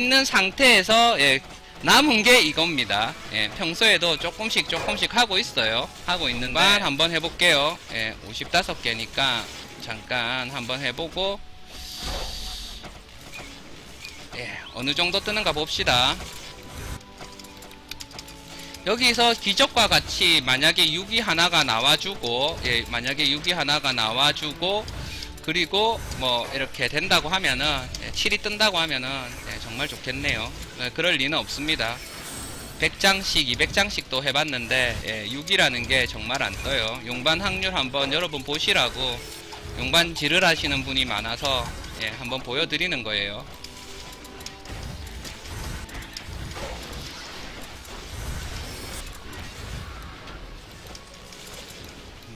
있는 상태에서 예, 남은 게 이겁니다. 예, 평소에도 조금씩 조금씩 하고 있어요. 하고 있는데 한번 해볼게요. 예, 55개니까 잠깐 한번 해보고 예, 어느 정도 뜨는가 봅시다. 여기서 기적과 같이 만약에 6이 하나가 나와주고 예, 만약에 6이 하나가 나와주고 그리고 뭐 이렇게 된다고 하면은 예, 7이 뜬다고 하면은 예, 정말 좋겠네요. 예, 그럴 리는 없습니다. 100장씩, 200장씩도 해봤는데 예, 6이라는 게 정말 안 떠요. 용반 확률 한번 여러분 보시라고 용반 질을 하시는 분이 많아서 예, 한번 보여드리는 거예요.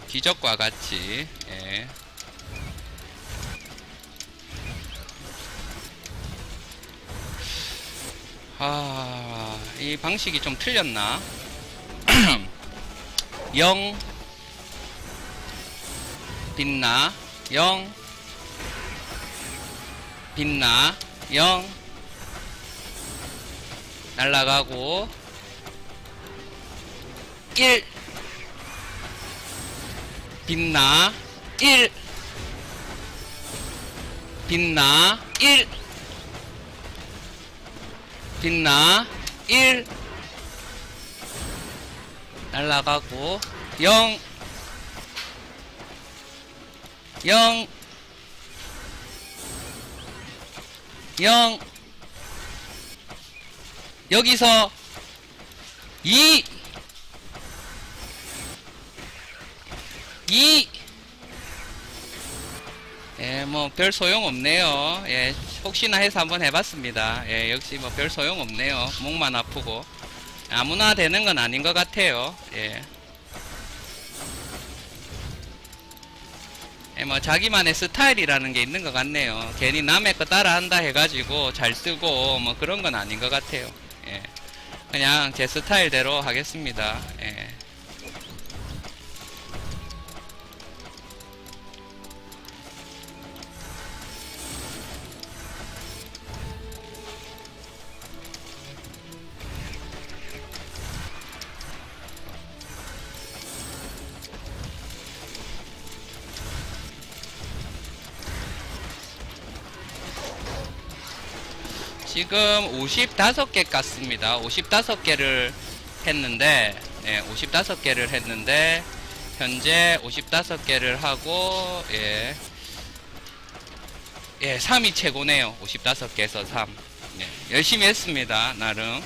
기적과 같이 예. 아, 이 방식이 좀 틀렸나? 0 빛나 0 빛나 0 날라가고 1 빛나 1 빛나 1 빛나. 1 날라가고. 0 0 0 여기서 2 2 예, 뭐, 별 소용 없네요. 예, 혹시나 해서 한번 해봤습니다. 예, 역시 뭐, 별 소용 없네요. 목만 아프고. 아무나 되는 건 아닌 것 같아요. 예. 예, 뭐, 자기만의 스타일이라는 게 있는 것 같네요. 괜히 남의 거 따라 한다 해가지고 잘 쓰고, 뭐, 그런 건 아닌 것 같아요. 예. 그냥 제 스타일대로 하겠습니다. 예. 지금 55개 깠습니다. 55개를 했는데, 예, 55개를 했는데, 현재 55개를 하고, 예, 예, 3이 최고네요. 55개에서 3. 예, 열심히 했습니다. 나름.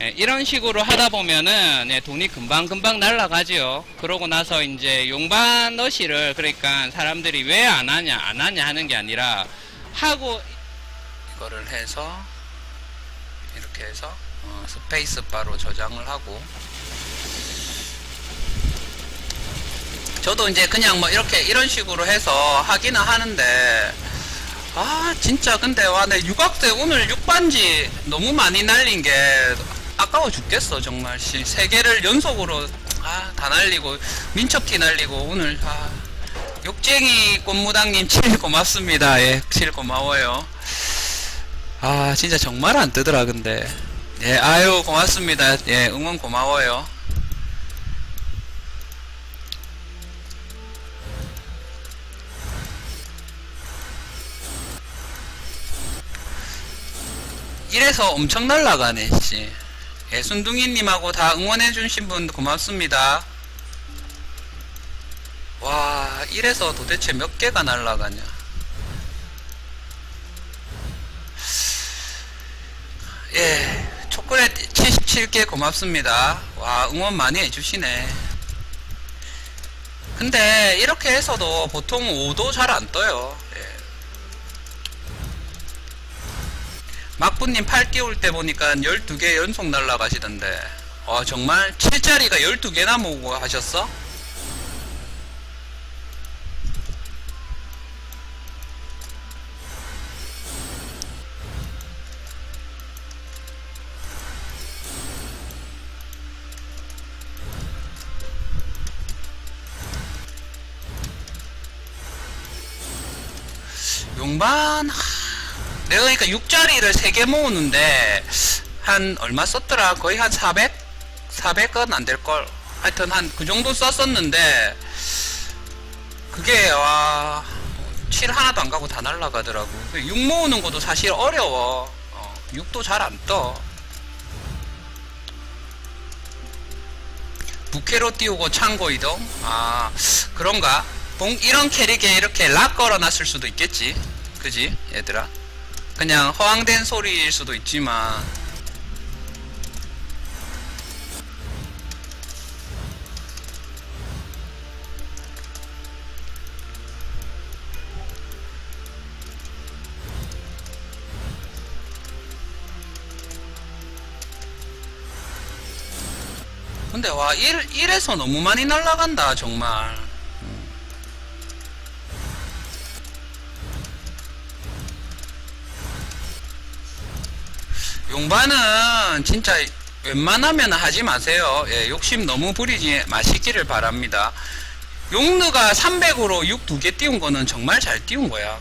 예, 이런 식으로 하다 보면은 예, 돈이 금방금방 날라가지요. 그러고 나서 이제 용반 너시를 그러니까 사람들이 왜 안 하냐 안 하냐 하는 게 아니라 하고 이 거를 해서 이렇게 해서 어, 스페이스 바로 저장을 하고. 저도 이제 그냥 뭐 이렇게 이런 식으로 해서 하기는 하는데 아 진짜 근데 와내 육학생 오늘 6반지 너무 많이 날린 게 아까워 죽겠어 정말. 씨. 세 개를 연속으로 아 다 날리고 민첩티 날리고 오늘 아 욕쟁이 꽃무당님 칠 고맙습니다. 예 칠 고마워요 아 진짜 정말 안 뜨더라 근데 예 아유 고맙습니다 예 응원 고마워요 이래서 엄청 날라가네 씨. 예, 순둥이님하고 다 응원해주신 분 고맙습니다. 와, 이래서 도대체 몇 개가 날라가냐. 예, 초콜릿 77개 고맙습니다. 와, 응원 많이 해주시네. 근데 이렇게 해서도 보통 5도 잘 안 떠요. 예. 막부님 팔 띄울 때 보니까 12개 연속 날라가시던데. 와, 정말 7짜리가 12개나 모으고 하셨어? 용반, 하, 내가 그러니까 6자리를 3개 모으는데 한 얼마 썼더라? 거의 한 400? 400은 안 될걸. 하여튼 한 그 정도 썼었는데 그게 와... 7 하나도 안 가고 다 날라가더라고. 6 모으는 것도 사실 어려워. 어, 6도 잘 안 떠. 부캐로 띄우고 창고 이동? 아, 그런가? 봉, 이런 캐릭에 이렇게 락 걸어놨을 수도 있겠지. 그지? 얘들아. 그냥 허황된 소리일 수도 있지만. 근데 와, 1, 1에서 너무 많이 날라간다, 정말. 용반은 진짜 웬만하면 하지 마세요. 예, 욕심 너무 부리지 마시기를 바랍니다. 용르가 300으로 6 두 개 띄운 거는 정말 잘 띄운 거야,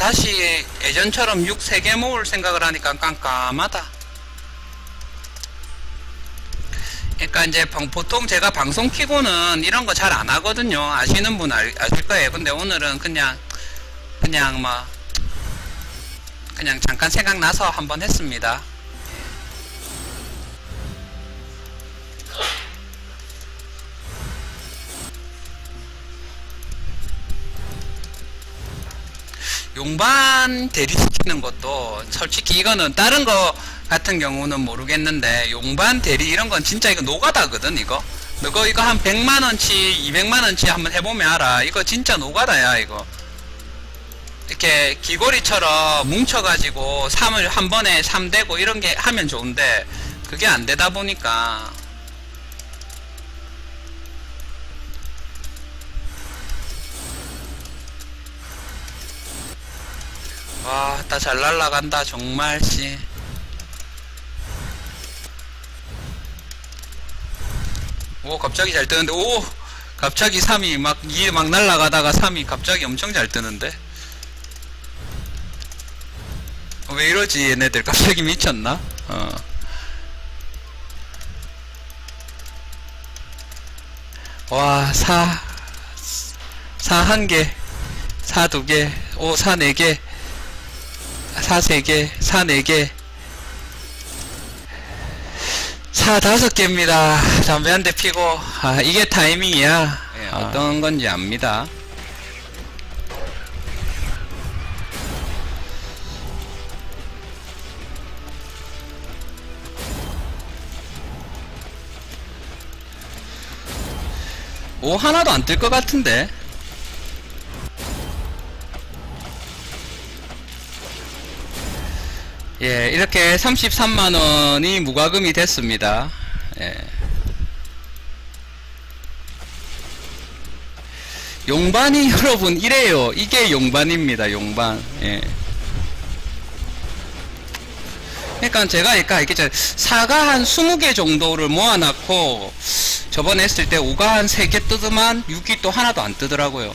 다시 예전처럼 6 3개 모을 생각을 하니까 깜깜하다. 그러니까 이제 방- 보통 제가 방송 키고는 이런 거 잘 안 하거든요. 아시는 분 알, 아실 거예요. 근데 오늘은 그냥 그냥 뭐 그냥 잠깐 생각나서 한번 했습니다. 용반 대리시키는 것도 솔직히 이거는 다른 거 같은 경우는 모르겠는데 용반 대리 이런 건 진짜 이거 노가다거든 이거. 너거 이거 한 100만원치 200만원치 한번 해보면 알아. 이거 진짜 노가다야 이거. 이렇게 귀걸이처럼 뭉쳐가지고 3을 한 번에 3대고 이런 게 하면 좋은데 그게 안 되다 보니까 와, 다잘 날라간다, 정말, 씨. 오, 갑자기 잘 뜨는데, 오! 갑자기 3이 막, 이에 막 날라가다가 3이 갑자기 엄청 잘 뜨는데? 어, 왜 이러지, 얘네들? 갑자기 미쳤나? 어. 와, 4, 4 한 개, 4 두 개, 오, 4네 개, 사 세 개, 사 네 개, 사 다섯 개입니다. 담배 한 대 피고, 아, 이게 타이밍이야. 예, 어떤 건지 압니다. 오, 하나도 안 뜰 것 같은데? 예, 이렇게 33만 원이 무과금이 됐습니다. 예. 용반이 여러분 이래요. 이게 용반입니다. 용반. 예. 그러니까 제가 그러니까 이렇게 저 사가 한 20개 정도를 모아놨고 저번에 했을 때 5가 한 3개 뜨더만 6이 또 하나도 안 뜨더라고요.